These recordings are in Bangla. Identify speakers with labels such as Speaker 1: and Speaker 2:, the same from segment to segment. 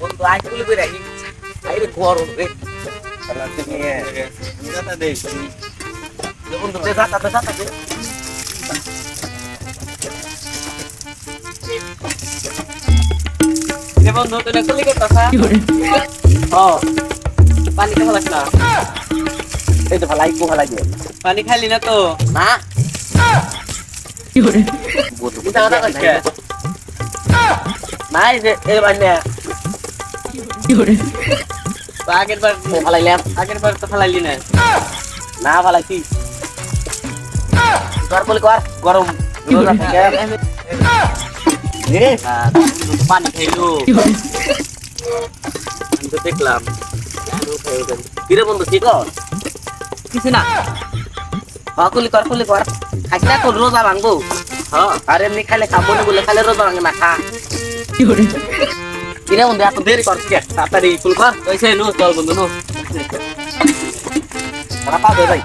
Speaker 1: বন্ধু আই কুলি করে আই আই রে গরম রে। বন্ধু দে যাতা দে যাতা দে।
Speaker 2: এ বন্ধু তুই না কুলি করতাছা
Speaker 1: ও
Speaker 2: পানি খাওয়া লাগছ না।
Speaker 1: এই তো ভালাই কো ভালাই
Speaker 2: পানি খাইলি না তো?
Speaker 1: না। বন্ধু নাই যে এই মানে
Speaker 2: আগের বার আগের বার তো ফালাইলি না।
Speaker 1: না ভালাইছি কর বলে কর গরম। রোজা থেকে এ
Speaker 2: আহ, বন্ধু তো পানি খাইলো। আমি তো দেখলাম।
Speaker 1: কিরে বন্ধু ঠিক
Speaker 2: কিছু না।
Speaker 1: হ্যাঁ কুলি কর কুলি কর। খাইছি না তোর রোজা ভাঙবো। হ্যাঁ। আর এমনি খাইলে খাব না বলে খাইলে রোজা ভাঙে না খা। কিরে বন্ধু এত দেরি করছিস কে? তাড়াতাড়ি ফুল কর
Speaker 2: ওইসে নো চল বন্ধু নো
Speaker 1: ওরা পাবে ভাই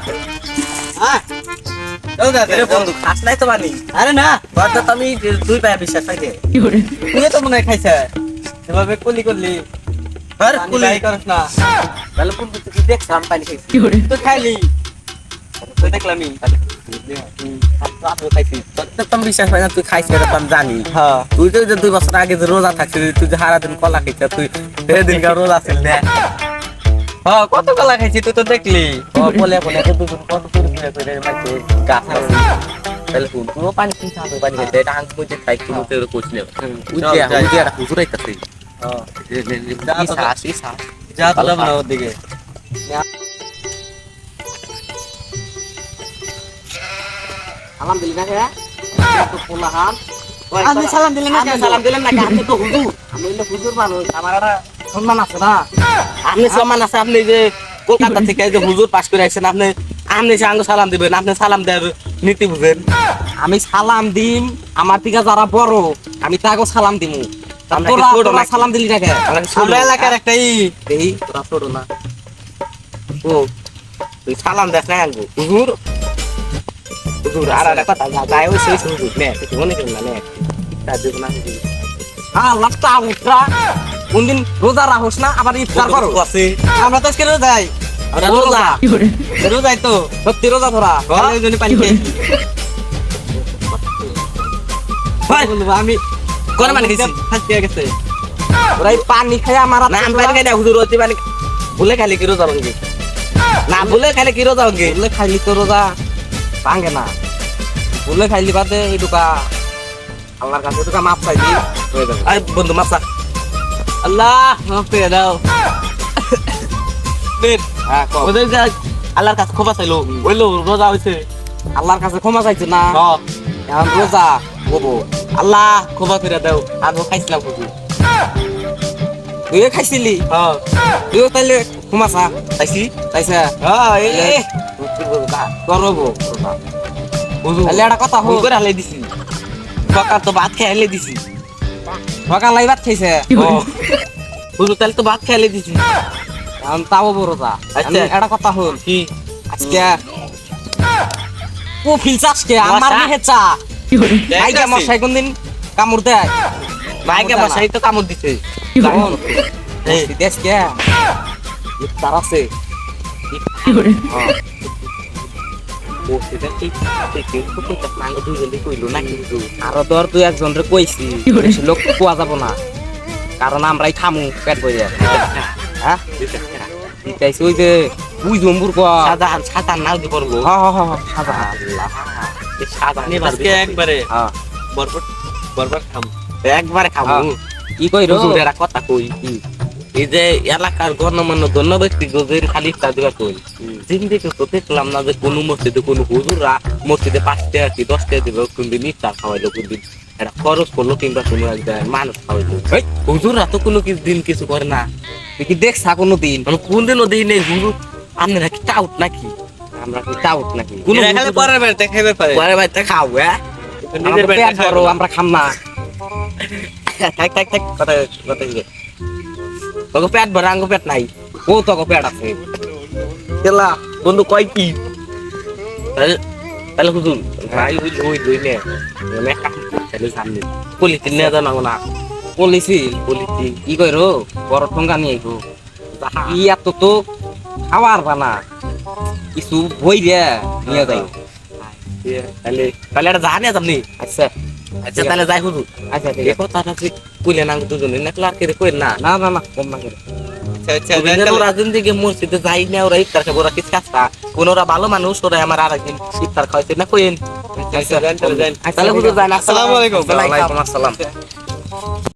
Speaker 2: হ্যাঁ দাও দাও
Speaker 1: কিরে বন্ধু খাস নাই তো বানি
Speaker 2: আরে না
Speaker 1: বলতে তো আমি দুই পায়ে বিশ্বাস পাইতে
Speaker 2: তুই তো মনে হয় খাইছে এভাবে কুলি করলি
Speaker 1: আর কুলি
Speaker 2: না
Speaker 1: তাহলে বন্ধু তুই দেখছ আমি পানি খাইছি
Speaker 2: তো খাইলি তো দেখলামই
Speaker 1: তুই খাইছিস জানি
Speaker 2: হ্যাঁ
Speaker 1: তুই তো দুই বছর আগে যে রোজা থাকছিলি তুই যে সারাদিন কলা খাইছিস তুই সেদিন রোজা ছিল না
Speaker 2: হ্যাঁ কত কলা খাইছি তুই তো দেখলি
Speaker 1: বলে বলে দুজন কত তাহলে তুইও পানি খাইছিস আমি পানি খাইছি এটা আঙ্ক বুঝে খাই তুমি তো এরকম উজে
Speaker 2: যাই।
Speaker 1: উজে আর হুজুর
Speaker 2: হ্যাঁ
Speaker 1: যা তো
Speaker 2: যা তো না ওর দিকে
Speaker 1: আলহামদুলিল্লাহ হ্যাঁ তো পোলাহান
Speaker 2: আপনি সালাম দিলেন না
Speaker 1: সালাম দিলেন না আপনি তো হুজুর। আমি হুজুর মানুষ আমার একটা সম্মান আছে না? আপনি সম্মান আছে আপনি যে কলকাতা থেকে যে হুজুর পাস করে আসছেন আপনি আপনি সালাম দিবেন আপনি সালাম দেওয়ার নীতি বুঝেন। আমি সালাম দিম আমার থেকে যারা বড় আমি তাকে সালাম দিমু। তোরা
Speaker 2: নাকি?
Speaker 1: সালাম দিলি না কেন?
Speaker 2: আমরা এলাকার একটা ই
Speaker 1: তোরা ছোট না। ও তুই সালাম দেখ না হুজুর হুজুর আর একটা কথা যায় ওই সেই হুজুর নে তুই মনে করিস না নে। তা দেব না হুজুর। হ্যাঁ উঠরা। কোনদিন রোজা রাখোস না আবার ইফতার করো আছে?
Speaker 2: আমরা তো আজকে যাই
Speaker 1: আমরা রোজা।
Speaker 2: রোজাই তো
Speaker 1: সত্যি রোজা ধরা।
Speaker 2: ওই জন্য পানি বন্ধু আমি
Speaker 1: কোন মানে
Speaker 2: ফাঁসি হয়ে গেছে
Speaker 1: ওরা এই পানি খাই আমার না পানি খাই না হুজুর পানি ভুলে খাইলে কি রোজা ভাঙ্গে না ভুলে খাইলে কি রোজা ভাঙ্গে
Speaker 2: বললে খাইলি তো রোজা ভাঙে না। বললে খাইলি বাদে এইটুকা আল্লাহর কাছে এইটুকা মাপ যাবে
Speaker 1: আই বন্ধু মাপসা
Speaker 2: আল্লাহ মাফ করে দাও। হ্যাঁ।
Speaker 1: ওদের আল্লাহর কাছে খোপা চাইলো। ওইলো রোজা হইছে।
Speaker 2: আল্লাহর কাছে ক্ষমা চাইছে না? এখন রোজা বলব
Speaker 1: আল্লাহ খোপা করে দাও। আমি খাইছিলাম হুজুর
Speaker 2: তুইও খাইছিলি?
Speaker 1: হ্যাঁ
Speaker 2: তুইও তাইলে ক্ষমা চা। চাইছে?
Speaker 1: হ্যাঁ এই
Speaker 2: এই, তোর
Speaker 1: হুজুর
Speaker 2: তাহলে একটা কথা হোক।
Speaker 1: করে হালাই দিছি। সকাল তো ভাত খেয়ে হালাই দিছি।
Speaker 2: সকাল ভাত খাইছে।
Speaker 1: হুজুর তাহলে তো ভাত খেয়ে হালাই দিছি।
Speaker 2: তাও বড়
Speaker 1: আচ্ছা।
Speaker 2: একটা কথা হল
Speaker 1: কি?
Speaker 2: আজকে ও ফিলস আজকে আমার? মেহে চা। আইগা মশাই কোনদিন কামড় দেয়।
Speaker 1: ভাইকে মশাই তো কামড় দিছে।
Speaker 2: দেশকে আছে।
Speaker 1: ও ঠিক আছে কইতা কইলো না কিন্তু
Speaker 2: আরও ধর তুই একজন রে কইছি লোক পোয়া যাব না। কারণ আমরাই খামু পেট ভরে। হ্যাঁ? ওই যে বুঝ জম্বুর কর।
Speaker 1: সাদা সাদা নাও দি পড়ব
Speaker 2: হ্যাঁ হ্যাঁ হ্যাঁ সাদা
Speaker 1: এই সাদা নে
Speaker 3: আজকে একবারে
Speaker 2: হ্যাঁ।
Speaker 3: বরবর বরবর খাম।
Speaker 1: একবারে খাব
Speaker 2: হ্যাঁ। কি কই রো
Speaker 1: হুজুর এরা কথা কই এই যে এলাকার গণমান্য ধন্য ব্যক্তি গোদের খালি দিবা কই? জিন্দিকে তো দেখলাম না যে কোনো মসজিদে কোনো হুজুররা মসজিদে পাঁচ টাকা কি দশ টাকা দিবে কোনদিন ইফতার খাওয়াইলো কোনদিন এটা খরচ করল কিংবা কোনো একজন মানুষ খাওয়াইলো। এই, হুজুররা তো কোনো দিন কিছু করে না।
Speaker 2: তুই কি দেখছা কোনো দিন?
Speaker 1: মানে কোনদিনও দিই নেই হুজুর আপনারা কি টাউট নাকি?
Speaker 2: আমরা কি টাউট নাকি?
Speaker 1: কোনো
Speaker 3: পরের বাড়িতে খাইবে পারে।
Speaker 1: পরে বাড়িতে খাও হ্যাঁ?
Speaker 2: আমরা খাম না।
Speaker 1: থাক থাক থাক কথা কথা তোকে পেট ভরা আঙ্গ পেট নাই।
Speaker 2: ও তো পেট আছে।
Speaker 1: কেলা বন্ধু কয় কি? তাহলে হুজুর ভাই ওই ওই দুই নে তাহলে সামনে। পুলিশ নিয়ে যাও না না
Speaker 2: পলিসি
Speaker 1: বলিছি
Speaker 2: ই কইরো? বড় ঠোঙ্গা নিয়ে গো ই এত তো খাওয়ার বানা। কিছু বই রে নিয়ে যাই
Speaker 1: তাহলে তাহলে এটা জানি আপনি
Speaker 2: আচ্ছা।
Speaker 1: আচ্ছা তাহলে যাই হুজুর।
Speaker 2: আচ্ছা ঠিক আছে।
Speaker 1: কথাটা কইলে না দুজনে। না ক্লার্কের কই না
Speaker 2: না না না কম না করে।
Speaker 1: ওরা জিন্দিগি মসজিদে যাই না ওরা ইফতার খাব ওরা কিছু খাস্তা কোন ওরা ভালো মানুষ ওরা আমার ইফতার খাওয়াইছে না কইন
Speaker 3: আসসালামু আলাইকুম।
Speaker 1: আসসালাম।